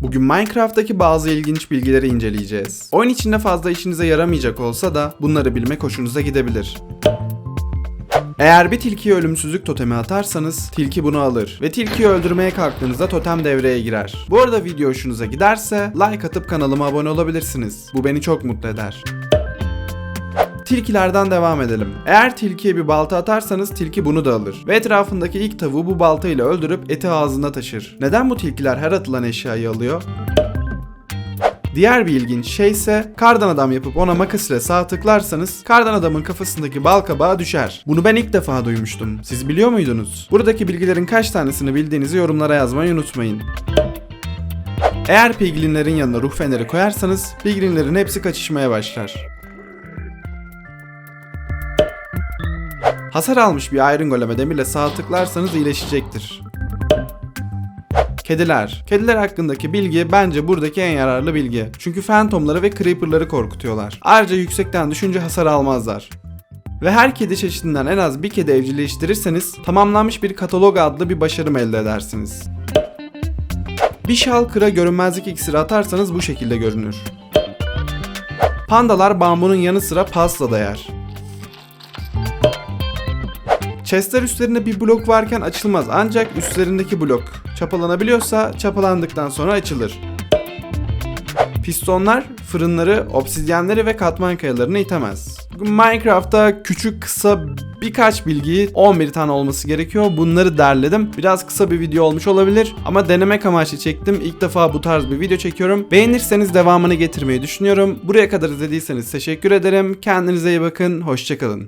Bugün Minecraft'taki bazı ilginç bilgileri inceleyeceğiz. Oyun içinde fazla işinize yaramayacak olsa da bunları bilmek hoşunuza gidebilir. Eğer bir tilkiye ölümsüzlük totemi atarsanız tilki bunu alır ve tilkiyi öldürmeye kalktığınızda totem devreye girer. Bu arada video hoşunuza giderse like atıp kanalıma abone olabilirsiniz. Bu beni çok mutlu eder. Tilkilerden devam edelim. Eğer tilkiye bir balta atarsanız tilki bunu da alır. Ve etrafındaki ilk tavuğu bu balta ile öldürüp eti ağzında taşır. Neden bu tilkiler her atılan eşyayı alıyor? Diğer bir ilginç şey ise kardan adam yapıp ona makas ile sağ tıklarsanız kardan adamın kafasındaki bal kabağı düşer. Bunu ben ilk defa duymuştum. Siz biliyor muydunuz? Buradaki bilgilerin kaç tanesini bildiğinizi yorumlara yazmayı unutmayın. Eğer piglinlerin yanına ruh feneri koyarsanız piglinlerin hepsi kaçışmaya başlar. Hasar almış bir Iron Golem'e demirle sağ tıklarsanız iyileşecektir. Kediler. Kediler hakkındaki bilgi bence buradaki en yararlı bilgi. Çünkü Phantom'ları ve Creeper'ları korkutuyorlar. Ayrıca yüksekten düşünce hasar almazlar. Ve her kedi çeşidinden en az bir kedi evcilleştirirseniz tamamlanmış bir katalog adlı bir başarım elde edersiniz. Bir şal kıra görünmezlik iksiri atarsanız bu şekilde görünür. Pandalar bambunun yanı sıra pasla da yer. Chestler üstlerinde bir blok varken açılmaz ancak üstlerindeki blok çapalanabiliyorsa çapalandıktan sonra açılır. Pistonlar fırınları, obsidyenleri ve katman kayalarını itemez. Minecraft'ta küçük kısa birkaç bilgiyi 11 tane olması gerekiyor. Bunları derledim. Biraz kısa bir video olmuş olabilir ama denemek amaçlı çektim. İlk defa bu tarz bir video çekiyorum. Beğenirseniz devamını getirmeyi düşünüyorum. Buraya kadar izlediyseniz teşekkür ederim. Kendinize iyi bakın. Hoşçakalın.